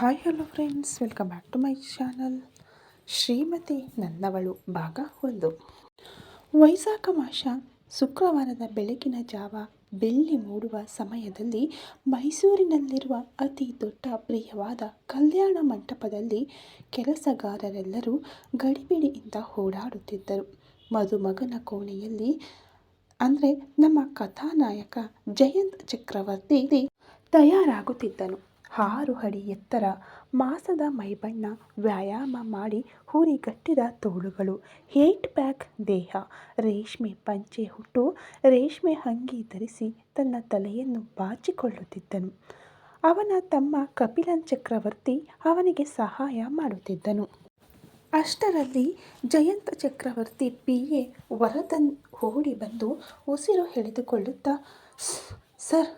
Hi hello friends welcome back to my channel Shrimati ನನ್ನವಳು ಭಾಗ ಒಂದು. ವೈಸಾಖ ಮಾಸ, ಶುಕ್ರವಾರದ ಬೆಳಗಿನ ಜಾವ ಬೆಳ್ಳಿ ಮೂಡುವ ಸಮಯದಲ್ಲಿ ಮೈಸೂರಿನಲ್ಲಿರುವ ಅತಿ ದೊಡ್ಡ, ಪ್ರಿಯವಾದ ಕಲ್ಯಾಣ ಮಂಟಪದಲ್ಲಿ ಕೆಲಸಗಾರರೆಲ್ಲರೂ ಗಡಿಬಿಡಿಯಿಂದ ಓಡಾಡುತ್ತಿದ್ದರು. ಮದುಮಗನ ಕೋಣೆಯಲ್ಲಿ, ಅಂದರೆ ನಮ್ಮ ಕಥಾನಾಯಕ ಜಯಂತ್ ಚಕ್ರವರ್ತಿ ತಯಾರಾಗುತ್ತಿದ್ದನು. ಆರು ಅಡಿ ಎತ್ತರ ಮಾಸದ ಮೈಬಣ್ಣ ವ್ಯಾಯಾಮ ಮಾಡಿ ಹುರಿಗಟ್ಟಿದ ತೋಳುಗಳು. ಏಟ್ ಪ್ಯಾಕ್ ದೇಹ. ರೇಷ್ಮೆ ಪಂಚೆ ಹುಟ್ಟು. ರೇಷ್ಮೆ ಅಂಗಿ ಧರಿಸಿ ತನ್ನ ತಲೆಯನ್ನು ಬಾಚಿಕೊಳ್ಳುತ್ತಿದ್ದನು. ಅವನ ತಮ್ಮ ಕಪಿಲನ್ ಚಕ್ರವರ್ತಿ ಅವನಿಗೆ ಸಹಾಯ ಮಾಡುತ್ತಿದ್ದನು. ಅಷ್ಟರಲ್ಲಿ ಜಯಂತ ಚಕ್ರವರ್ತಿ ಪಿ ಎ ವರದನ್ ಓಡಿ ಬಂದು ಉಸಿರು ಎಳೆದುಕೊಳ್ಳುತ್ತಾ ಸರ್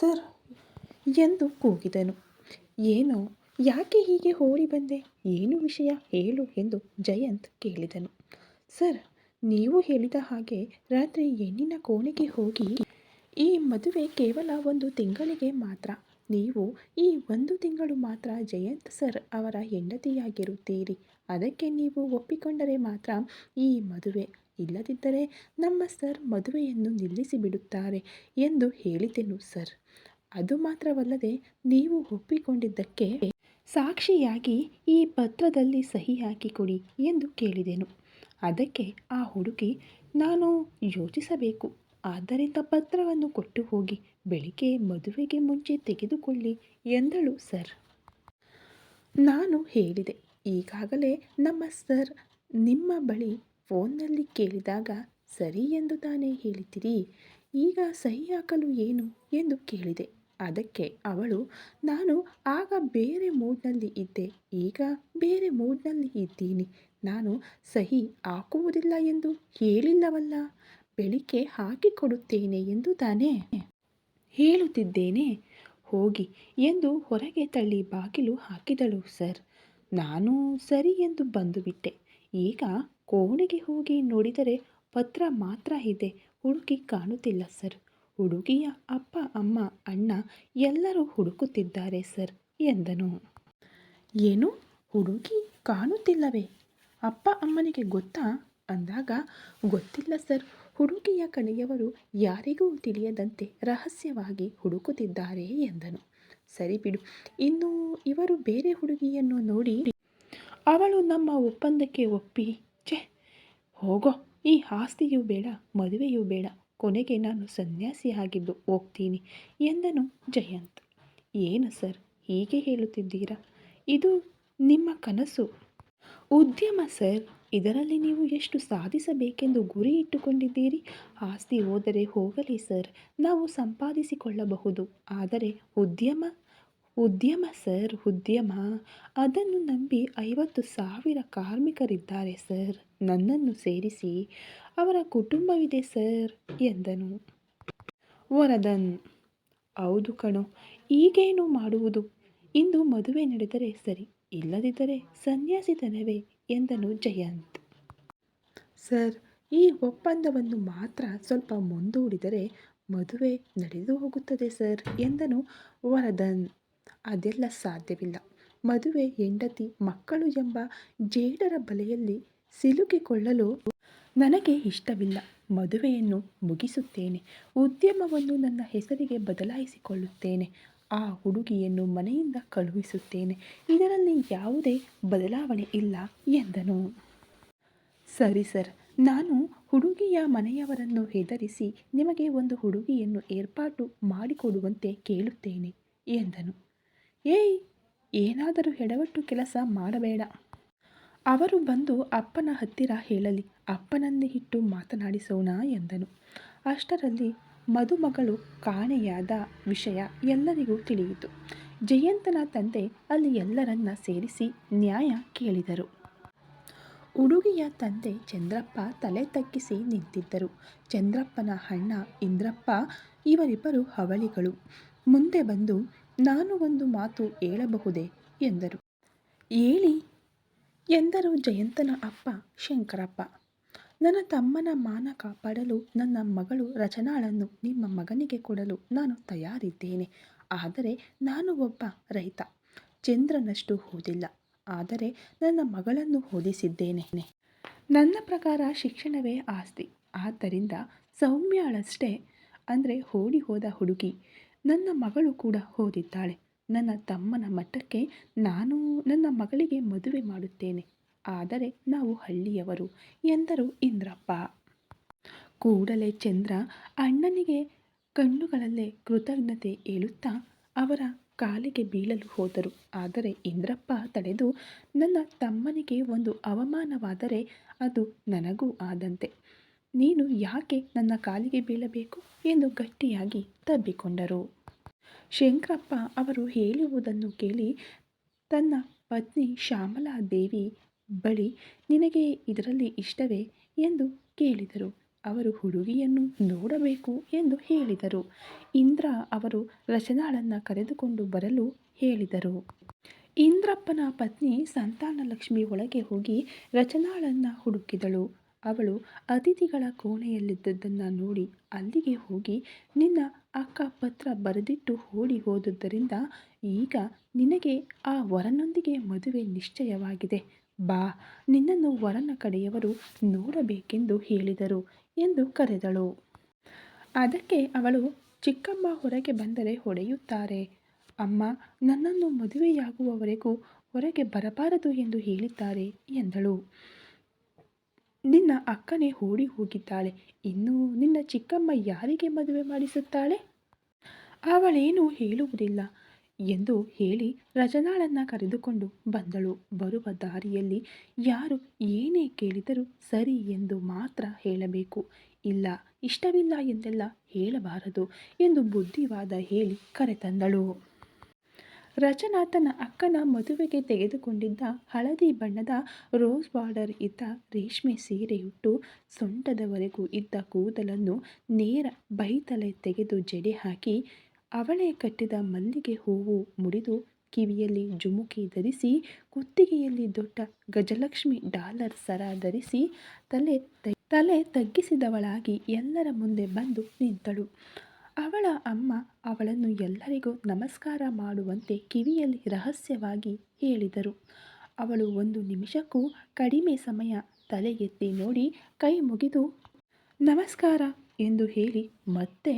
ಸರ್ ಎಂದು ಕೂಗಿದನು. ಏನು, ಯಾಕೆ ಹೀಗೆ ಓಡಿ ಬಂದೆ? ಏನು ವಿಷಯ ಹೇಳು ಎಂದು ಜಯಂತ್ ಕೇಳಿದನು. ಸರ್, ನೀವು ಹೇಳಿದ ಹಾಗೆ ರಾತ್ರಿ ಹೆಣ್ಣಿನ ಕೋಣೆಗೆ ಹೋಗಿ, ಈ ಮದುವೆ ಕೇವಲ ಒಂದು ತಿಂಗಳಿಗೆ ಮಾತ್ರ. ನೀವು ಈ ಒಂದು ತಿಂಗಳು ಮಾತ್ರ ಜಯಂತ್ ಸರ್ ಅವರ ಹೆಂಡತಿಯಾಗಿರುತ್ತೀರಿ. ಅದಕ್ಕೆ ನೀವು ಒಪ್ಪಿಕೊಂಡರೆ ಮಾತ್ರ ಈ ಮದುವೆ. ಇಲ್ಲದಿದ್ದರೆ ನಮ್ಮ ಸರ್ ಮದುವೆಯನ್ನು ನಿಲ್ಲಿಸಿಬಿಡುತ್ತಾರೆ ಎಂದು ಹೇಳಿದೆನು ಸರ್. ಅದು ಮಾತ್ರವಲ್ಲದೆ ನೀವು ಒಪ್ಪಿಕೊಂಡಿದ್ದಕ್ಕೆ ಸಾಕ್ಷಿಯಾಗಿ ಈ ಪತ್ರದಲ್ಲಿ ಸಹಿ ಹಾಕಿಕೊಡಿ ಎಂದು ಕೇಳಿದೆನು. ಅದಕ್ಕೆ ಆ ಹುಡುಗಿ, ನಾನು ಯೋಚಿಸಬೇಕು. ಆದ್ದರಿಂದ ಪತ್ರವನ್ನು ಕೊಟ್ಟು ಹೋಗಿ, ಬೆಳಿಗ್ಗೆ ಮದುವೆಗೆ ಮುಂಚೆ ತೆಗೆದುಕೊಳ್ಳಿ ಎಂದಳು ಸರ್. ನಾನು ಹೇಳಿದೆ. ಈಗಾಗಲೇ ನಮ್ಮ ಸರ್ ನಿಮ್ಮ ಬಳಿ ಫೋನ್ನಲ್ಲಿ ಕೇಳಿದಾಗ ಸರಿ ಎಂದು ತಾನೇ ಹೇಳಿದ್ದೀರಿ. ಈಗ ಸಹಿ ಹಾಕಲು ಏನು? ಎಂದು ಕೇಳಿದೆ. ಅದಕ್ಕೆ ಅವಳು, ನಾನು ಆಗ ಬೇರೆ ಮೂಡ್ನಲ್ಲಿ ಇದ್ದೆ. ಈಗ ಬೇರೆ ಮೂಡ್ನಲ್ಲಿ ಇದ್ದೀನಿ. ನಾನು ಸಹಿ ಹಾಕುವುದಿಲ್ಲ ಎಂದು ಹೇಳಿಲ್ಲವಲ್ಲ? ಬೆಳಿಗ್ಗೆ ಹಾಕಿಕೊಡುತ್ತೇನೆ ಎಂದು ತಾನೇ ಹೇಳುತ್ತಿದ್ದೇನೆ. ಹೋಗಿ ಎಂದು ಹೊರಗೆ ತಳ್ಳಿ ಬಾಗಿಲು ಹಾಕಿದಳು ಸರ್. ನಾನು ಸರಿ ಎಂದು ಬಂದುಬಿಟ್ಟೆ. ಈಗ ಕೋಣೆಗೆ ಹೋಗಿ ನೋಡಿದರೆ ಪತ್ರ ಮಾತ್ರ ಇದೆ. ಹುಡುಕಿ ಕಾಣುತ್ತಿಲ್ಲ ಸರ್. ಹುಡುಗಿಯ ಅಪ್ಪ, ಅಮ್ಮ, ಅಣ್ಣ ಎಲ್ಲರೂ ಹುಡುಕುತ್ತಿದ್ದಾರೆ ಸರ್ ಎಂದನು. ಏನು? ಹುಡುಗಿ ಕಾಣುತ್ತಿಲ್ಲವೇ? ಅಪ್ಪ, ಅಮ್ಮನಿಗೆ ಗೊತ್ತಾ? ಅಂದಾಗ, ಗೊತ್ತಿಲ್ಲ ಸರ್. ಹುಡುಗಿಯ ಕಡೆಯವರು ಯಾರಿಗೂ ತಿಳಿಯದಂತೆ ರಹಸ್ಯವಾಗಿ ಹುಡುಕುತ್ತಿದ್ದಾರೆ ಎಂದನು. ಸರಿ ಬಿಡು. ಇನ್ನು ಇವರು ಬೇರೆ ಹುಡುಗಿಯನ್ನು ನೋಡಿ ಅವಳು ನಮ್ಮ ಒಪ್ಪಂದಕ್ಕೆ ಒಪ್ಪಿ, ಛೆ, ಹೋಗೋ. ಈ ಆಸ್ತಿಯೂ ಬೇಡ, ಮದುವೆಯೂ ಬೇಡ. ಕೊನೆಗೆ ನಾನು ಸನ್ಯಾಸಿಯಾಗಿದ್ದು ಹೋಗ್ತೀನಿ ಎಂದನು ಜಯಂತ್. ಏನು ಸರ್, ಹೀಗೆ ಹೇಳುತ್ತಿದ್ದೀರಾ? ಇದು ನಿಮ್ಮ ಕನಸು. ಉದ್ಯಮ ಸರ್, ಇದರಲ್ಲಿ ನೀವು ಎಷ್ಟು ಸಾಧಿಸಬೇಕೆಂದು ಗುರಿ ಇಟ್ಟುಕೊಂಡಿದ್ದೀರಿ? ಆಸ್ತಿ ಹೋದರೆ ಹೋಗಲಿ ಸರ್, ನಾವು ಸಂಪಾದಿಸಿಕೊಳ್ಳಬಹುದು. ಆದರೆ ಉದ್ಯಮ ಉದ್ಯಮ ಸರ್, ಉದ್ಯಮ. ಅದನ್ನು ನಂಬಿ ಐವತ್ತು ಸಾವಿರ ಕಾರ್ಮಿಕರಿದ್ದಾರೆ ಸರ್. ನನ್ನನ್ನು ಸೇರಿಸಿ ಅವರ ಕುಟುಂಬವಿದೆ ಸರ್, ಎಂದನು. ವರದನ್, ಹೌದು ಕಣೋ, ಈಗೇನು ಮಾಡುವುದು? ಇಂದು ಮದುವೆ ನಡೆದರೆ ಸರಿ, ಇಲ್ಲದಿದ್ದರೆ ಸನ್ಯಾಸಿತನವೇ, ಎಂದನು ಜಯಂತ್. ಸರ್, ಈ ಒಪ್ಪಂದವನ್ನು ಮಾತ್ರ ಸ್ವಲ್ಪ ಮುಂದೂಡಿದರೆ ಮದುವೆ ನಡೆದು ಹೋಗುತ್ತದೆ ಸರ್, ಎಂದನು ವರದನ್. ಅದೆಲ್ಲ ಸಾಧ್ಯವಿಲ್ಲ. ಮದುವೆ ಹೆಂಡತಿ ಮಕ್ಕಳು ಎಂಬ ಜೇಡರ ಬಲೆಯಲ್ಲಿ ಸಿಲುಕಿಕೊಳ್ಳಲು ನನಗೆ ಇಷ್ಟವಿಲ್ಲ. ಮದುವೆಯನ್ನು ಮುಗಿಸುತ್ತೇನೆ. ಉದ್ಯಮವನ್ನು ನನ್ನ ಹೆಸರಿಗೆ ಬದಲಾಯಿಸಿಕೊಳ್ಳುತ್ತೇನೆ. ಆ ಹುಡುಗಿಯನ್ನು ಮನೆಯಿಂದ ಕಳುಹಿಸುತ್ತೇನೆ. ಇದರಲ್ಲಿ ಯಾವುದೇ ಬದಲಾವಣೆ ಇಲ್ಲ ಎಂದನು. ಸರಿ ಸರ್. ನಾನು ಹುಡುಗಿಯ ಮನೆಯವರನ್ನು ಹೆದರಿಸಿ ನಿಮಗೆ ಒಂದು ಹುಡುಗಿಯನ್ನು ಏರ್ಪಾಟು ಮಾಡಿಕೊಡುವಂತೆ ಕೇಳುತ್ತೇನೆ ಎಂದನು. ಏಯ್, ಏನಾದರೂ ಎಡವಟ್ಟು ಕೆಲಸ ಮಾಡಬೇಡ. ಅವರು ಬಂದು ಅಪ್ಪನ ಹತ್ತಿರ ಹೇಳಲಿ, ಅಪ್ಪನನ್ನೇ ಇಟ್ಟು ಮಾತನಾಡಿಸೋಣ ಎಂದನು. ಅಷ್ಟರಲ್ಲಿ ಮದುಮಗಳು ಕಾಣೆಯಾದ ವಿಷಯ ಎಲ್ಲರಿಗೂ ತಿಳಿಯಿತು. ಜಯಂತನ ತಂದೆ ಅಲ್ಲಿ ಎಲ್ಲರನ್ನ ಸೇರಿಸಿ ನ್ಯಾಯ ಕೇಳಿದರು. ಹುಡುಗಿಯ ತಂದೆ ಚಂದ್ರಪ್ಪ ತಲೆ ತಗ್ಗಿಸಿ ನಿಂತಿದ್ದರು. ಚಂದ್ರಪ್ಪನ ಅಣ್ಣ ಇಂದ್ರಪ್ಪ, ಇವರಿಬ್ಬರು ಹವಳಿಗಳು. ಮುಂದೆ ಬಂದು ನಾನು ಒಂದು ಮಾತು ಹೇಳಬಹುದೇ? ಎಂದರು. ಹೇಳಿ, ಎಂದರು ಜಯಂತನ ಅಪ್ಪ ಶಂಕರಪ್ಪ. ನನ್ನ ತಮ್ಮನ ಮಾನ ಕಾಪಾಡಲು ನನ್ನ ಮಗಳು ರಚನಾಳನ್ನು ನಿಮ್ಮ ಮಗನಿಗೆ ಕೊಡಲು ನಾನು ತಯಾರಿದ್ದೇನೆ. ಆದರೆ ನಾನು ಒಬ್ಬ ರೈತ. ಚಂದ್ರನಷ್ಟು ಓದಿಲ್ಲ. ಆದರೆ ನನ್ನ ಮಗಳನ್ನು ಓದಿಸಿದ್ದೇನೆ. ನನ್ನ ಪ್ರಕಾರ ಶಿಕ್ಷಣವೇ ಆಸ್ತಿ. ಆದ್ದರಿಂದ ಸೌಮ್ಯಾಳಷ್ಟೇ, ಅಂದರೆ ಓಡಿ ಹೋದ ಹುಡುಗಿ ನನ್ನ ಮಗಳು ಕೂಡ ಓದಿದ್ದಾಳೆ. ನನ್ನ ತಮ್ಮನ ಮಠಕ್ಕೆ ನಾನು ನನ್ನ ಮಗಳಿಗೆ ಮದುವೆ ಮಾಡುತ್ತೇನೆ. ಆದರೆ ನಾವು ಹಳ್ಳಿಯವರು ಎಂದರು ಇಂದ್ರಪ್ಪ. ಕೂಡಲೇ ಚಂದ್ರ ಅಣ್ಣನಿಗೆ ಕಣ್ಣುಗಳಲ್ಲೇ ಕೃತಜ್ಞತೆ ಹೇಳುತ್ತಾ ಅವರ ಕಾಲಿಗೆ ಬೀಳಲು ಹೋದರು. ಆದರೆ ಇಂದ್ರಪ್ಪ ತಡೆದು, ನನ್ನ ತಮ್ಮನಿಗೆ ಒಂದು ಅವಮಾನವಾದರೆ ಅದು ನನಗೂ ಆದಂತೆ. ನೀನು ಯಾಕೆ ನನ್ನ ಕಾಲಿಗೆ ಬೀಳಬೇಕು ಎಂದು ಗಟ್ಟಿಯಾಗಿ ತಬ್ಬಿಕೊಂಡರು. ಶಂಕರಪ್ಪ ಅವರು ಹೇಳುವುದನ್ನು ಕೇಳಿ ತನ್ನ ಪತ್ನಿ ಶ್ಯಾಮಲಾದೇವಿ ಬಳಿ ನಿನಗೆ ಇದರಲ್ಲಿ ಇಷ್ಟವೇ? ಎಂದು ಕೇಳಿದರು. ಅವರು ಹುಡುಗಿಯನ್ನು ನೋಡಬೇಕು ಎಂದು ಹೇಳಿದರು. ಇಂದ್ರ ಅವರು ರಚನಾಳನ್ನು ಕರೆದುಕೊಂಡು ಬರಲು ಹೇಳಿದರು. ಇಂದ್ರಪ್ಪನ ಪತ್ನಿ ಸಂತಾನಲಕ್ಷ್ಮಿ ಒಳಗೆ ಹೋಗಿ ರಚನಾಳನ್ನು ಹುಡುಕಿದಳು. ಅವಳು ಅತಿಥಿಗಳ ಕೋಣೆಯಲ್ಲಿದ್ದದ್ದನ್ನು ನೋಡಿ ಅಲ್ಲಿಗೆ ಹೋಗಿ ನಿನ್ನ ಅಕ್ಕ ಪತ್ರ ಬರೆದಿಟ್ಟು ಓಡಿ ಹೋದದ್ದರಿಂದ ಈಗ ನಿನಗೆ ಆ ವರನೊಂದಿಗೆ ಮದುವೆ ನಿಶ್ಚಯವಾಗಿದೆ. ಬಾ, ನಿನ್ನನ್ನು ವರನ ಕಡೆಯವರು ನೋಡಬೇಕೆಂದು ಹೇಳಿದರು ಎಂದು ಕರೆದಳು. ಅದಕ್ಕೆ ಅವಳು ಚಿಕ್ಕಮ್ಮ ಹೊರಗೆ ಬಂದರೆ ಹೊಡೆಯುತ್ತಾರೆ. ಅಮ್ಮ, ನನ್ನನ್ನು ಮದುವೆಯಾಗುವವರೆಗೂ ಹೊರಗೆ ಬರಬಾರದು ಎಂದು ಹೇಳಿದ್ದಾರೆ ಎಂದಳು. ನಿನ್ನ ಅಕ್ಕನೇ ಓಡಿ ಹೋಗಿದ್ದಾಳೆ. ಇನ್ನು ನಿನ್ನ ಚಿಕ್ಕಮ್ಮ ಯಾರಿಗೆ ಮದುವೆ ಮಾಡಿಸುತ್ತಾಳೆ? ಅವಳೇನು ಹೇಳುವುದಿಲ್ಲ ಎಂದು ಹೇಳಿ ರಜನಾಳನ್ನು ಕರೆದುಕೊಂಡು ಬಂದಳು. ಬರುವ ದಾರಿಯಲ್ಲಿ ಯಾರು ಏನೇ ಕೇಳಿದರೂ ಸರಿ ಎಂದು ಮಾತ್ರ ಹೇಳಬೇಕು. ಇಲ್ಲ, ಇಷ್ಟವಿಲ್ಲ ಎಂದೆಲ್ಲ ಹೇಳಬಾರದು ಎಂದು ಬುದ್ಧಿವಾದ ಹೇಳಿ ಕರೆತಂದಳು. ರಚನಾ ಅಕ್ಕನ ಮದುವೆಗೆ ತೆಗೆದುಕೊಂಡಿದ್ದ ಹಳದಿ ಬಣ್ಣದ ರೋಸ್ ಬಾರ್ಡರ್ ಇದ್ದ ರೇಷ್ಮೆ ಸೀರೆಯುಟ್ಟು ಸೊಂಟದವರೆಗೂ ಇದ್ದ ಕೂದಲನ್ನು ನೇರ ಬೈತಲೆ ತೆಗೆದು ಜಡೆ ಹಾಕಿ ಅವಳೇ ಕಟ್ಟಿದ ಮಲ್ಲಿಗೆ ಹೂವು ಮುಡಿದು ಕಿವಿಯಲ್ಲಿ ಜುಮುಕಿ ಧರಿಸಿ, ಕುತ್ತಿಗೆಯಲ್ಲಿ ದೊಡ್ಡ ಗಜಲಕ್ಷ್ಮಿ ಡಾಲರ್ ಸರ ಧರಿಸಿ ತಲೆ ತಲೆ ತಗ್ಗಿಸಿದವಳಾಗಿ ಎಲ್ಲರ ಮುಂದೆ ಬಂದು ನಿಂತಳು. ಅವಳ ಅಮ್ಮ ಅವಳನ್ನು ಎಲ್ಲರಿಗೂ ನಮಸ್ಕಾರ ಮಾಡುವಂತೆ ಕಿವಿಯಲ್ಲಿ ರಹಸ್ಯವಾಗಿ ಹೇಳಿದರು. ಅವಳು ಒಂದು ನಿಮಿಷಕ್ಕೂ ಕಡಿಮೆ ಸಮಯ ತಲೆ ಎತ್ತಿ ನೋಡಿ ಕೈ ಮುಗಿದು, ನಮಸ್ಕಾರ ಎಂದು ಹೇಳಿ ಮತ್ತೆ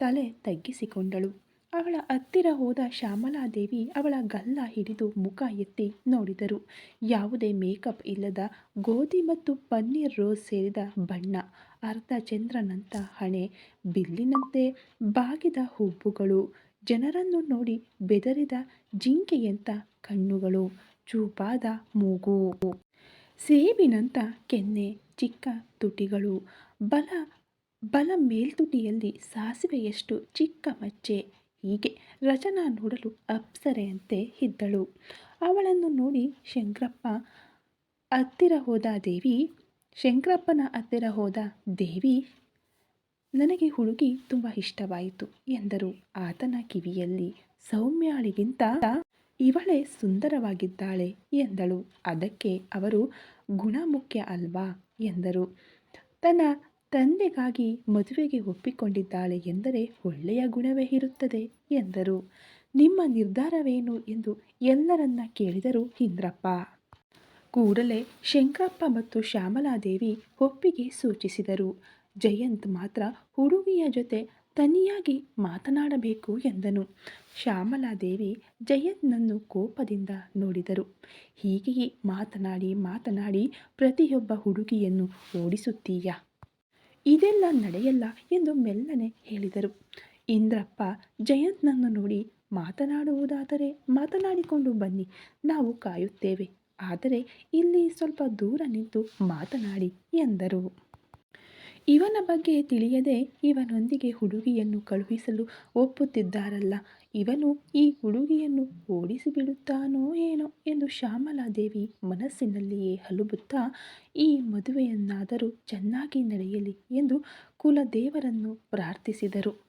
ತಲೆ ತಗ್ಗಿಸಿಕೊಂಡಳು. ಅವಳ ಹತ್ತಿರ ಹೋದ ಶ್ಯಾಮಲಾದೇವಿ ಅವಳ ಗಲ್ಲ ಹಿಡಿದು ಮುಖ ಎತ್ತಿ ನೋಡಿದರು. ಯಾವುದೇ ಮೇಕಪ್ ಇಲ್ಲದ ಗೋಧಿ ಮತ್ತು ಪನ್ನೀರ್ ರೋಸ್ ಸೇರಿದ ಬಣ್ಣ, ಅರ್ಧ ಚಂದ್ರನಂಥ ಹಣೆ, ಬಿಲ್ಲಿನಂತೆ ಬಾಗಿದ ಹುಬ್ಬುಗಳು, ಜನರನ್ನು ನೋಡಿ ಬೆದರಿದ ಜಿಂಕೆಯಂಥ ಕಣ್ಣುಗಳು, ಚೂಪಾದ ಮೂಗು ಸೇಬಿನಂಥ ಕೆನ್ನೆ, ಚಿಕ್ಕ ತುಟಿಗಳು, ಬಲ ಬಲ ಮೇಲ್ತುಟಿಯಲ್ಲಿ ಸಾಸಿವೆಯಷ್ಟು ಚಿಕ್ಕ ಮಚ್ಚೆ ಹೀಗೆ ರಚನಾ ನೋಡಲು ಅಪ್ಸರೆಯಂತೆ ಇದ್ದಳು. ಅವಳನ್ನು ನೋಡಿ ಶಂಕರಪ್ಪ, ಹತ್ತಿರ ಹೋದ ದೇವಿ, ಶಂಕರಪ್ಪನ ಹತ್ತಿರ ಹೋದ ದೇವಿ ನನಗೆ ಹುಡುಗಿ ತುಂಬ ಇಷ್ಟವಾಯಿತು ಎಂದರು. ಆತನ ಕಿವಿಯಲ್ಲಿ ಸೌಮ್ಯಾಳಿಗಿಂತ ಇವಳೇ ಸುಂದರವಾಗಿದ್ದಾಳೆ ಎಂದಳು. ಅದಕ್ಕೆ ಅವರು ಗುಣ ಮುಖ್ಯ ಅಲ್ವಾ ಎಂದರು. ತನ್ನ ತಂದೆಗಾಗಿ ಮದುವೆಗೆ ಒಪ್ಪಿಕೊಂಡಿದ್ದಾಳೆ ಎಂದರೆ ಒಳ್ಳೆಯ ಗುಣವೇ ಇರುತ್ತದೆ ಎಂದರು. ನಿಮ್ಮ ನಿರ್ಧಾರವೇನು ಎಂದು ಎಲ್ಲರನ್ನ ಕೇಳಿದರು ಇಂದ್ರಪ್ಪ. ಕೂಡಲೇ ಶಂಕರಪ್ಪ ಮತ್ತು ಶ್ಯಾಮಲಾದೇವಿ ಒಪ್ಪಿಗೆ ಸೂಚಿಸಿದರು. ಜಯಂತ್ ಮಾತ್ರ ಹುಡುಗಿಯ ಜೊತೆ ತನಿಯಾಗಿ ಮಾತನಾಡಬೇಕು ಎಂದನು. ಶ್ಯಾಮಲಾದೇವಿ ಜಯಂತ್ನನ್ನು ಕೋಪದಿಂದ ನೋಡಿದರು. ಹೀಗೆಯೇ ಮಾತನಾಡಿ ಮಾತನಾಡಿ ಪ್ರತಿಯೊಬ್ಬ ಹುಡುಗಿಯನ್ನು ಓಡಿಸುತ್ತೀಯಾ? ಇದೆಲ್ಲ ನಡೆಯಲ್ಲ ಎಂದು ಮೆಲ್ಲನೆ ಹೇಳಿದರು. ಇಂದ್ರಪ್ಪ ಜಯಂತ್ನನ್ನು ನೋಡಿ ಮಾತನಾಡುವುದಾದರೆ ಮಾತನಾಡಿಕೊಂಡು ಬನ್ನಿ, ನಾವು ಕಾಯುತ್ತೇವೆ. ಆದರೆ ಇಲ್ಲಿ ಸ್ವಲ್ಪ ದೂರ ನಿಂತು ಮಾತನಾಡಿ ಎಂದರು. ಇವನ ಬಗ್ಗೆ ತಿಳಿಯದೆ ಇವನೊಂದಿಗೆ ಹುಡುಗಿಯನ್ನು ಕಳುಹಿಸಲು ಒಪ್ಪುತ್ತಿದ್ದಾರಲ್ಲ ಇವನು ಈ ಹುಡುಗಿಯನ್ನು ಓಡಿಸಿಬಿಡುತ್ತಾನೋ ಏನೋ ಎಂದು ಶ್ಯಾಮಲಾದೇವಿ ಮನಸ್ಸಿನಲ್ಲಿಯೇ ಹಲುಬುತ್ತಾ, ಈ ಮದುವೆಯನ್ನಾದರೂ ಚೆನ್ನಾಗಿ ನಡೆಯಲಿ ಎಂದು ಕುಲದೇವರನ್ನು ಪ್ರಾರ್ಥಿಸಿದರು.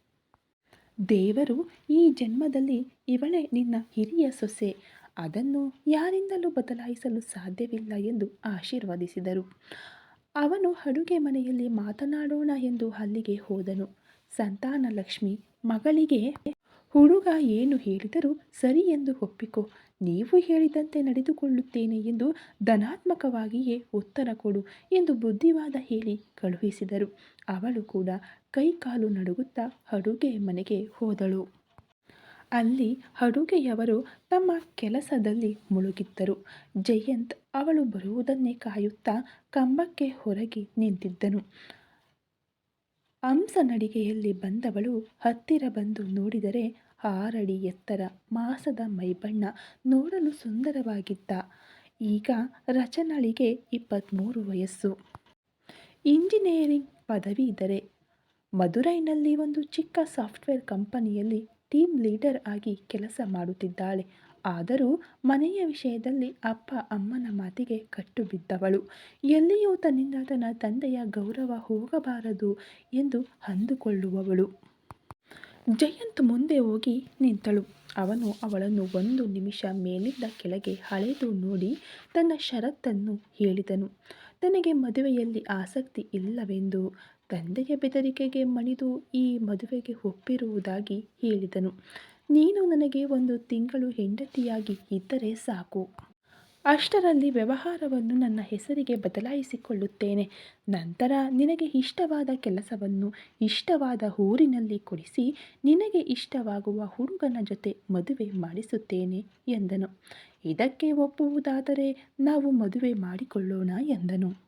ದೇವರು, ಈ ಜನ್ಮದಲ್ಲಿ ಇವಳೇ ನಿನ್ನ ಹಿರಿಯ ಸೊಸೆ. ಅದನ್ನು ಯಾರಿಂದಲೂ ಬದಲಾಯಿಸಲು ಸಾಧ್ಯವಿಲ್ಲ ಎಂದು ಆಶೀರ್ವದಿಸಿದರು. ಅವನು ಅಡುಗೆ ಮನೆಯಲ್ಲಿ ಮಾತನಾಡೋಣ ಎಂದು ಅಲ್ಲಿಗೆ ಹೋದನು. ಸಂತಾನಲಕ್ಷ್ಮಿ ಮಗಳಿಗೆ ಹುಡುಗ ಏನು ಹೇಳಿದರೂ ಸರಿ ಎಂದು ಒಪ್ಪಿಕೊ. ನೀವು ಹೇಳಿದಂತೆ ನಡೆದುಕೊಳ್ಳುತ್ತೇನೆ ಎಂದು ಧನಾತ್ಮಕವಾಗಿಯೇ ಉತ್ತರ ಕೊಡು ಎಂದು ಬುದ್ಧಿವಾದ ಹೇಳಿ ಕಳುಹಿಸಿದರು. ಅವಳು ಕೂಡ ಕೈಕಾಲು ನಡುಗುತ್ತಾ ಅಡುಗೆ ಮನೆಗೆ ಹೋದಳು. ಅಲ್ಲಿ ಅಡುಗೆಯವರು ತಮ್ಮ ಕೆಲಸದಲ್ಲಿ ಮುಳುಗಿದ್ದರು. ಜಯಂತ್ ಅವಳು ಬರುವುದನ್ನೇ ಕಾಯುತ್ತಾ ಕಂಬಕ್ಕೆ ಹೊರಗೆ ನಿಂತಿದ್ದನು. ಹಂಸನಡಿಗೆಯಲ್ಲಿ ಬಂದವಳು ಹತ್ತಿರ ಬಂದು ನೋಡಿದರೆ ಆರಡಿ ಎತ್ತರ ಮಾಸದ ಮೈಬಣ್ಣ ನೋಡಲು ಸುಂದರವಾಗಿದ್ದ. ಈಗ ರಚನಳಿಗೆ ಇಪ್ಪತ್ತ್ಮೂರು ವಯಸ್ಸು. ಇಂಜಿನಿಯರಿಂಗ್ ಪದವಿ ಇದ್ದರೆ ಮಧುರೈನಲ್ಲಿ ಒಂದು ಚಿಕ್ಕ ಸಾಫ್ಟ್ವೇರ್ ಕಂಪನಿಯಲ್ಲಿ ಟೀಮ್ ಲೀಡರ್ ಆಗಿ ಕೆಲಸ ಮಾಡುತ್ತಿದ್ದಾಳೆ. ಆದರೂ ಮನೆಯ ವಿಷಯದಲ್ಲಿ ಅಪ್ಪ ಅಮ್ಮನ ಮಾತಿಗೆ ಕಟ್ಟು ಬಿದ್ದವಳು ಎಲ್ಲಿಯೂ ತನ್ನಿಂದ ತನ್ನ ತಂದೆಯ ಗೌರವ ಹೋಗಬಾರದು ಎಂದು ಅಂದುಕೊಳ್ಳುವವಳು. ಜಯಂತ್ ಮುಂದೆ ಹೋಗಿ ನಿಂತಳು. ಅವನು ಅವಳನ್ನು ಒಂದು ನಿಮಿಷ ಮೇಲಿದ್ದ ಕೆಳಗೆ ಹಳೆದು ನೋಡಿ ತನ್ನ ಷರತ್ತನ್ನು ಹೇಳಿದನು. ತನಗೆ ಮದುವೆಯಲ್ಲಿ ಆಸಕ್ತಿ ಇಲ್ಲವೆಂದು ತಂದೆಯ ಬೆದರಿಕೆಗೆ ಮಣಿದು ಈ ಮದುವೆಗೆ ಒಪ್ಪಿರುವುದಾಗಿ ಹೇಳಿದನು. ನೀನು ನನಗೆ ಒಂದು ತಿಂಗಳು ಹೆಂಡತಿಯಾಗಿ ಇದ್ದರೆ ಸಾಕು. ಅಷ್ಟರಲ್ಲಿ ವ್ಯವಹಾರವನ್ನು ನನ್ನ ಹೆಸರಿಗೆ ಬದಲಾಯಿಸಿಕೊಳ್ಳುತ್ತೇನೆ. ನಂತರ ನಿನಗೆ ಇಷ್ಟವಾದ ಕೆಲಸವನ್ನು ಇಷ್ಟವಾದ ಊರಿನಲ್ಲಿ ಕೊಡಿಸಿ ನಿನಗೆ ಇಷ್ಟವಾಗುವ ಹುಡುಗನ ಜೊತೆ ಮದುವೆ ಮಾಡಿಸುತ್ತೇನೆ ಎಂದನು. ಇದಕ್ಕೆ ಒಪ್ಪುವುದಾದರೆ ನಾವು ಮದುವೆ ಮಾಡಿಕೊಳ್ಳೋಣ ಎಂದನು.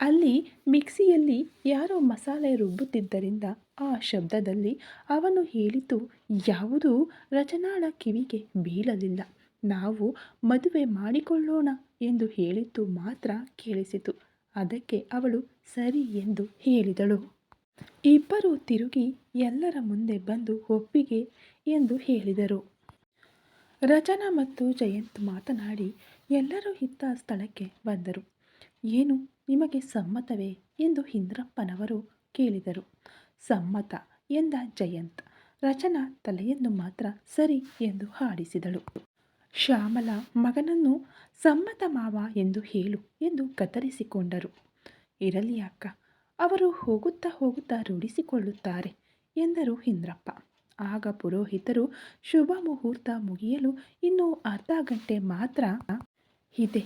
ಅಲ್ಲಿ ಮಿಕ್ಸಿಯಲ್ಲಿ ಯಾರೋ ಮಸಾಲೆ ರುಬ್ಬುತ್ತಿದ್ದರಿಂದ ಆ ಶಬ್ದದಲ್ಲಿ ಅವನು ಹೇಳಿತು, ಯಾವುದೂ ರಚನಾಳ ಕಿವಿಗೆ ಬೀಳಲಿಲ್ಲ. ನಾವು ಮದುವೆ ಮಾಡಿಕೊಳ್ಳೋಣ ಎಂದು ಹೇಳಿದ್ದು ಮಾತ್ರ ಕೇಳಿಸಿತು. ಅದಕ್ಕೆ ಅವಳು ಸರಿ ಎಂದು ಹೇಳಿದಳು. ಇಬ್ಬರು ತಿರುಗಿ ಎಲ್ಲರ ಮುಂದೆ ಬಂದು ಒಪ್ಪಿಗೆ ಎಂದು ಹೇಳಿದರು. ರಚನಾ ಮತ್ತು ಜಯಂತ್ ಮಾತನಾಡಿ ಎಲ್ಲರೂ ಇದ್ದ ಸ್ಥಳಕ್ಕೆ ಬಂದರು. ಏನು ನಿಮಗೆ ಸಮ್ಮತವೇ ಎಂದು ಇಂದ್ರಪ್ಪನವರು ಕೇಳಿದರು. ಸಮ್ಮತ ಎಂದ ಜಯಂತ್. ರಚನಾ ತಲೆಯನ್ನು ಮಾತ್ರ ಸರಿ ಎಂದು ಹಾಡಿಸಿದಳು. ಶ್ಯಾಮಲ ಮಗನನ್ನು ಸಮ್ಮತ ಮಾವ ಎಂದು ಹೇಳು ಎಂದು ಕತ್ತರಿಸಿಕೊಂಡರು. ಇರಲಿ ಅಕ್ಕ, ಅವರು ಹೋಗುತ್ತಾ ಹೋಗುತ್ತಾ ರೂಢಿಸಿಕೊಳ್ಳುತ್ತಾರೆ ಎಂದರು ಇಂದ್ರಪ್ಪ. ಆಗ ಪುರೋಹಿತರು ಶುಭ ಮುಹೂರ್ತ ಮುಗಿಯಲು ಇನ್ನೂ ಅರ್ಧ ಗಂಟೆ ಮಾತ್ರ ಇದೆ.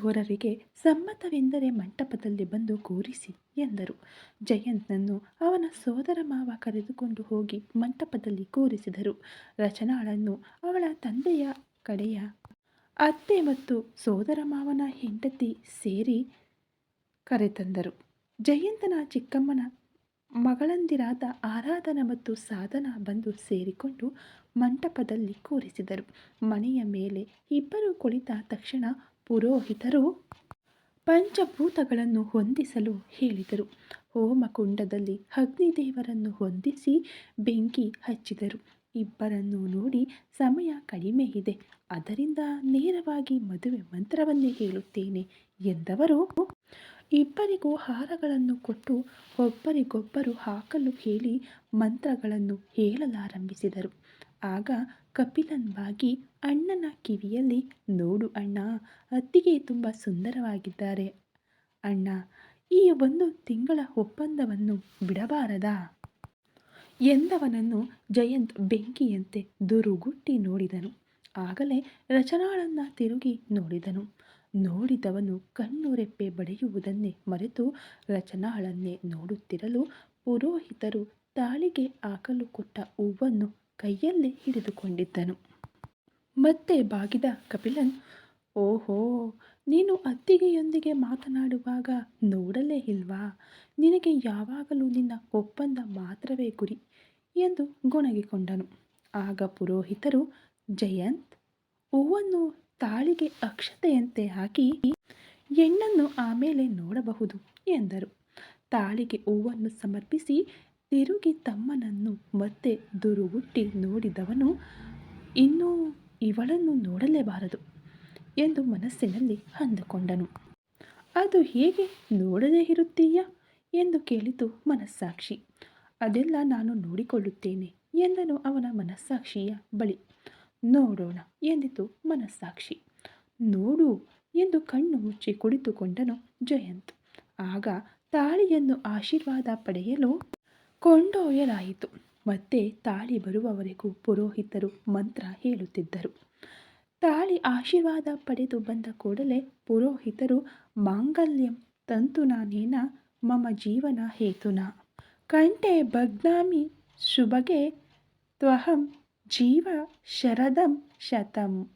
ಹೊರರಿಗೆ ಸಮ್ಮತವೆಂದರೆ ಮಂಟಪದಲ್ಲಿ ಬಂದು ಕೂರಿಸಿ ಎಂದರು. ಜಯಂತ್ನನ್ನು ಅವನ ಸೋದರ ಮಾವ ಕರೆದುಕೊಂಡು ಹೋಗಿ ಮಂಟಪದಲ್ಲಿ ಕೂರಿಸಿದರು. ರಚನಾಳನ್ನು ಅವಳ ತಂದೆಯ ಕಡೆಯ ಅತ್ತೆ ಮತ್ತು ಸೋದರ ಮಾವನ ಹೆಂಡತಿ ಸೇರಿ ಕರೆತಂದರು. ಜಯಂತನ ಚಿಕ್ಕಮ್ಮನ ಮಗಳಂದಿರಾದ ಆರಾಧನ ಮತ್ತು ಸಾಧನ ಬಂದು ಸೇರಿಕೊಂಡು ಮಂಟಪದಲ್ಲಿ ಕೂರಿಸಿದರು. ಮನೆಯ ಮೇಲೆ ಇಬ್ಬರು ಕುಳಿತ ತಕ್ಷಣ ಪುರೋಹಿತರು ಪಂಚಭೂತಗಳನ್ನು ಹೊಂದಿಸಲು ಹೇಳಿದರು. ಹೋಮಕುಂಡದಲ್ಲಿ ಅಗ್ನಿದೇವರನ್ನು ಹೊಂದಿಸಿ ಬೆಂಕಿ ಹಚ್ಚಿದರು. ಇಬ್ಬರನ್ನು ನೋಡಿ ಸಮಯ ಕಡಿಮೆ ಇದೆ. ಅದರಿಂದ ನೇರವಾಗಿ ಮದುವೆ ಮಂತ್ರವನ್ನೇ ಹೇಳುತ್ತೇನೆ ಎಂದವರು ಇಬ್ಬರಿಗೂ ಹಾರಗಳನ್ನು ಕೊಟ್ಟು ಒಬ್ಬರಿಗೊಬ್ಬರು ಹಾಕಲು ಹೇಳಿ ಮಂತ್ರಗಳನ್ನು ಹೇಳಲಾರಂಭಿಸಿದರು. ಆಗ ಕಪಿಲನ್ ಬಾಗಿ ಅಣ್ಣನ ಕಿವಿಯಲ್ಲಿ, ನೋಡು ಅಣ್ಣ, ಅತ್ತಿಗೆ ತುಂಬ ಸುಂದರವಾಗಿದ್ದಾರೆ. ಅಣ್ಣ, ಈ ಒಂದು ತಿಂಗಳ ಒಪ್ಪಂದವನ್ನು ಬಿಡಬಾರದಾ? ಎಂದವನನ್ನು ಜಯಂತ್ ಬೆಂಕಿಯಂತೆ ದುರುಗುಟ್ಟಿ ನೋಡಿದನು. ಆಗಲೇ ರಚನಾಳನ್ನ ತಿರುಗಿ ನೋಡಿದನು. ನೋಡಿದವನು ಕಣ್ಣು ರೆಪ್ಪೆ ಬಡಿಯುವುದನ್ನೇ ಮರೆತು ರಚನಾಳನ್ನೇ ನೋಡುತ್ತಿರಲು ಪುರೋಹಿತರು ತಾಳಿಗೆ ಹಾಕಲು ಕೊಟ್ಟ ಹೂವನ್ನು ಕೈಯಲ್ಲೇ ಹಿಡಿದುಕೊಂಡಿದ್ದನು. ಮತ್ತೆ ಬಾಗಿದ ಕಪಿಲನ್, ಓಹೋ ನೀನು ಅತ್ತಿಗೆಯೊಂದಿಗೆ ಮಾತನಾಡುವಾಗ ನೋಡಲೇ ಇಲ್ವಾ? ನಿನಗೆ ಯಾವಾಗಲೂ ನಿನ್ನ ಒಪ್ಪಂದ ಮಾತ್ರವೇ ಗುರಿ ಎಂದು ಗೊಣಗಿಕೊಂಡನು. ಆಗ ಪುರೋಹಿತರು, ಜಯಂತ್, ಹೂವನ್ನು ತಾಳಿಗೆ ಅಕ್ಷತೆಯಂತೆ ಹಾಕಿ ಹೆಣ್ಣನ್ನು ಆಮೇಲೆ ನೋಡಬಹುದು ಎಂದರು. ತಾಳಿಗೆ ಹೂವನ್ನು ಸಮರ್ಪಿಸಿ ತಿರುಗಿ ತಮ್ಮನನ್ನು ಮತ್ತೆ ದುರುಗುಟ್ಟಿ ನೋಡಿದವನು ಇನ್ನೂ ಇವಳನ್ನು ನೋಡಲೇಬಾರದು. ಎಂದು ಮನಸ್ಸಿನಲ್ಲಿ ಅಂದುಕೊಂಡನು. ಅದು ಹೇಗೆ ನೋಡದೇ ಇರುತ್ತೀಯ ಎಂದು ಕೇಳಿತು ಮನಸ್ಸಾಕ್ಷಿ. ಅದೆಲ್ಲ ನಾನು ನೋಡಿಕೊಳ್ಳುತ್ತೇನೆ ಎಂದನು ಅವನ ಮನಸ್ಸಾಕ್ಷಿಯ ಬಳಿ. ನೋಡೋಣ ಎಂದಿತು ಮನಸ್ಸಾಕ್ಷಿ. ನೋಡು ಎಂದು ಕಣ್ಣು ಮುಚ್ಚಿ ಕುಳಿತುಕೊಂಡನು ಜಯಂತ್. ಆಗ ತಾಳಿಯನ್ನು ಆಶೀರ್ವಾದ ಪಡೆಯಲು ಕೊಂಡೊಯ್ಯಲಾಯಿತು. ಮತ್ತೆ ತಾಳಿ ಬರುವವರೆಗೂ ಪುರೋಹಿತರು ಮಂತ್ರ ಹೇಳುತ್ತಿದ್ದರು. ತಾಳಿ ಆಶೀರ್ವಾದ ಪಡೆದು ಬಂದ ಕೂಡಲೇ ಪುರೋಹಿತರು ಮಾಂಗಲ್ಯಂ ತಂತುನಾನೇನ ಮಮ ಜೀವನ ಹೇತುನ. ಕಂಠೆ ಭಗ್ನಾಮಿ ಶುಭಗೆ ತ್ವಹಂ ಜೀವ ಶರದಂ ಶತಂ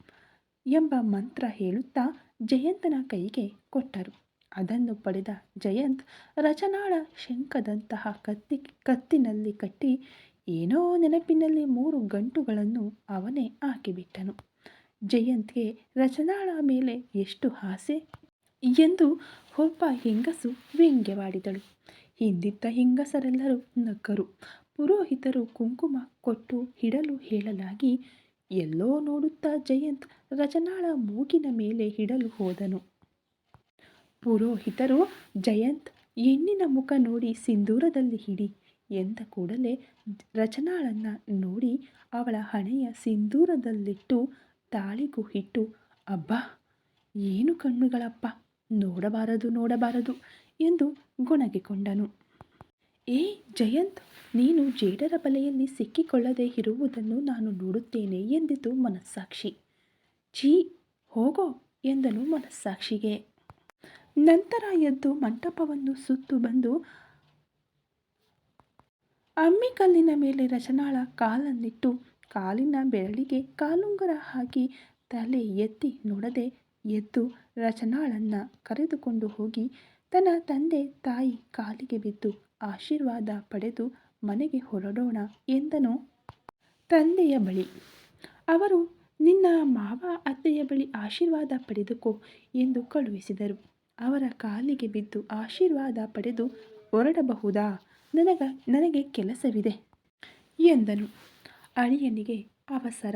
ಎಂಬ ಮಂತ್ರ ಹೇಳುತ್ತಾ ಜಯಂತನ ಕೈಗೆ ಕೊಟ್ಟರು. ಅದನ್ನು ಪಡೆದ ಜಯಂತ್ ರಚನಾಳ ಶಂಖದಂತಹ ಕತ್ತಿ ಕತ್ತಿನಲ್ಲಿ ಕಟ್ಟಿ ಏನೋ ನೆನಪಿನಲ್ಲಿ ಮೂರು ಗಂಟುಗಳನ್ನು ಅವನೇ ಹಾಕಿಬಿಟ್ಟನು. ಜಯಂತ್ಗೆ ರಚನಾಳ ಮೇಲೆ ಎಷ್ಟು ಆಸೆ? ಎಂದು ಒಬ್ಬ ಹೆಂಗಸು ವ್ಯಂಗ್ಯವಾಡಿದಳು ಹಿಂದಿದ್ದ ಹೆಂಗಸರೆಲ್ಲರೂ ನಕ್ಕರು ಪುರೋಹಿತರು ಕುಂಕುಮ ಕೊಟ್ಟು ಇಡಲು ಹೇಳಲಾಗಿ, ಎಲ್ಲೋ ನೋಡುತ್ತಾ ಜಯಂತ್ ರಚನಾಳ ಮೂಗಿನ ಮೇಲೆ ಇಡಲು ಹೋದನು. ಪುರೋಹಿತರು, ಜಯಂತ್, ಹೆಣ್ಣಿನ ಮುಖ ನೋಡಿ ಸಿಂಧೂರದಲ್ಲಿ ಹಿಡಿ ಎಂದ ಕೂಡಲೇ ರಚನಾಳನ್ನು ನೋಡಿ ಅವಳ ಹಣೆಯ ಸಿಂಧೂರದಲ್ಲಿಟ್ಟು ತಾಳಿಗೂ ಹಿಟ್ಟು ಅಬ್ಬಾ, ಏನು ಕಣ್ಣುಗಳಪ್ಪ, ನೋಡಬಾರದು ನೋಡಬಾರದು ಎಂದು ಗೊಣಗಿಕೊಂಡನು. ಏ ಜಯಂತ್, ನೀನು ಜೇಡರ ಬಲೆಯಲ್ಲಿ ಸಿಕ್ಕಿಕೊಳ್ಳದೆ ಇರುವುದನ್ನು ನಾನು ನೋಡುತ್ತೇನೆ ಎಂದಿತು ಮನಸ್ಸಾಕ್ಷಿ. ಛೀ, ಹೋಗೋ ಎಂದನು ಮನಸ್ಸಾಕ್ಷಿಗೆ. ನಂತರ ಎದ್ದು ಮಂಟಪವನ್ನು ಸುತ್ತು ಬಂದು, ಅಮ್ಮಿಕಲ್ಲಿನ ಮೇಲೆ ರಚನಾಳ ಕಾಲನ್ನಿಟ್ಟು ಕಾಲಿನ ಬೆರಳಿಗೆ ಕಾಲುಂಗುರ ಹಾಕಿ ತಲೆ ಎತ್ತಿ ನೋಡದೆ ಎದ್ದು ರಚನಾಳನ್ನ ಕರೆದುಕೊಂಡು ಹೋಗಿ ತನ್ನ ತಂದೆ ತಾಯಿ ಕಾಲಿಗೆ ಬಿದ್ದು ಆಶೀರ್ವಾದ ಪಡೆದು ಮನೆಗೆ ಹೊರಡೋಣ ಎಂದನು. ತಂದೆಯ ಬಳಿ, ಅವರು ನಿನ್ನ ಮಾವ ಅತ್ತೆಯ ಬಳಿ ಆಶೀರ್ವಾದ ಪಡೆದುಕೋ ಎಂದು ಕಳುಹಿಸಿದರು. ಅವರ ಕಾಲಿಗೆ ಬಿದ್ದು ಆಶೀರ್ವಾದ ಪಡೆದು ಹೊರಡಬಹುದಾ? ನನಗ, ನನಗೆ ಕೆಲಸವಿದೆ ಎಂದನು. ಅಳಿಯನಿಗೆ ಅವಸರ.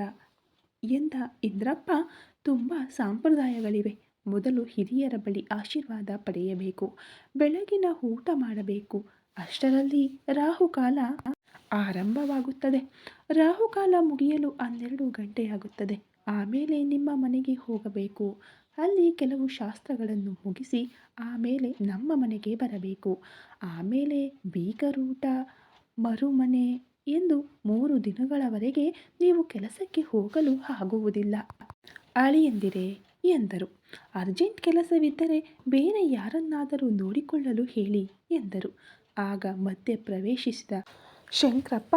ಎಂದ ಇಂದ್ರಪ್ಪ, ತುಂಬ ಸಂಪ್ರದಾಯಗಳಿವೆ. ಮೊದಲು ಹಿರಿಯರ ಬಳಿ ಆಶೀರ್ವಾದ ಪಡೆಯಬೇಕು. ಬೆಳಗಿನ ಊಟ ಮಾಡಬೇಕು. ಅಷ್ಟರಲ್ಲಿ ರಾಹುಕಾಲ ಆರಂಭವಾಗುತ್ತದೆ. ರಾಹುಕಾಲ ಮುಗಿಯಲು ಹನ್ನೆರಡು ಗಂಟೆಯಾಗುತ್ತದೆ ಆಮೇಲೆ ನಿಮ್ಮ ಮನೆಗೆ ಹೋಗಬೇಕು. ಅಲ್ಲಿ ಕೆಲವು ಶಾಸ್ತ್ರಗಳನ್ನು ಮುಗಿಸಿ ಆಮೇಲೆ ನಮ್ಮ ಮನೆಗೆ ಬರಬೇಕು. ಆಮೇಲೆ ಬೀಗರೂಟ, ಮರುಮನೆ ಎಂದು ಮೂರು ದಿನಗಳವರೆಗೆ ನೀವು ಕೆಲಸಕ್ಕೆ ಹೋಗಲು ಆಗುವುದಿಲ್ಲ. ಅಳಿಯಂದಿರೇ ಎಂದರು? ಅರ್ಜೆಂಟ್ ಕೆಲಸವಿದ್ದರೆ ಬೇರೆ ಯಾರನ್ನಾದರೂ ನೋಡಿಕೊಳ್ಳಲು ಹೇಳಿ, ಎಂದರು. ಆಗ ಮಧ್ಯೆ ಪ್ರವೇಶಿಸಿದ ಶಂಕರಪ್ಪ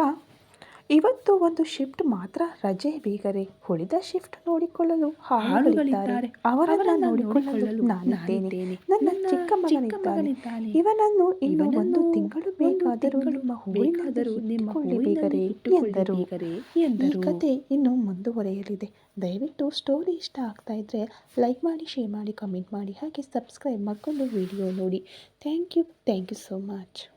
ಇವತ್ತು ಒಂದು ಶಿಫ್ಟ್ ಮಾತ್ರ ರಜೆ ಬೀಗರೆ. ಉಳಿದ ಶಿಫ್ಟ್ ನೋಡಿಕೊಳ್ಳಲು ಆಳುಗಳಿದ್ದಾರೆ ಅವರನ್ನ ನೋಡಿಕೊಳ್ಳಲು ನಾನಿದ್ದೇನೆ. ನನ್ನ ಚಿಕ್ಕ ಮಗನಿದ್ದಾನೆ. ಇವನನ್ನು ಇನ್ನು ಒಂದು ತಿಂಗಳು ಬೇಕಾದರೂ ನಿಮ್ಮ ಊರಿನಾದರೂ ನಿಮ್ಮ ಬೀಗರೆ ಎಂದರು. ಈ ಕತೆ ಇನ್ನು ಮುಂದುವರೆಯಲಿದೆ. ದಯವಿಟ್ಟು ಸ್ಟೋರಿ ಇಷ್ಟ ಆಗ್ತಾ ಇದ್ರೆ ಲೈಕ್ ಮಾಡಿ ಶೇರ್ ಮಾಡಿ ಕಮೆಂಟ್ ಮಾಡಿ. ಹಾಗೆ ಸಬ್ಸ್ಕ್ರೈಬ್ ಮಾಡಿಕೊಂಡು ವಿಡಿಯೋ ನೋಡಿ. Thank you. Thank you so much.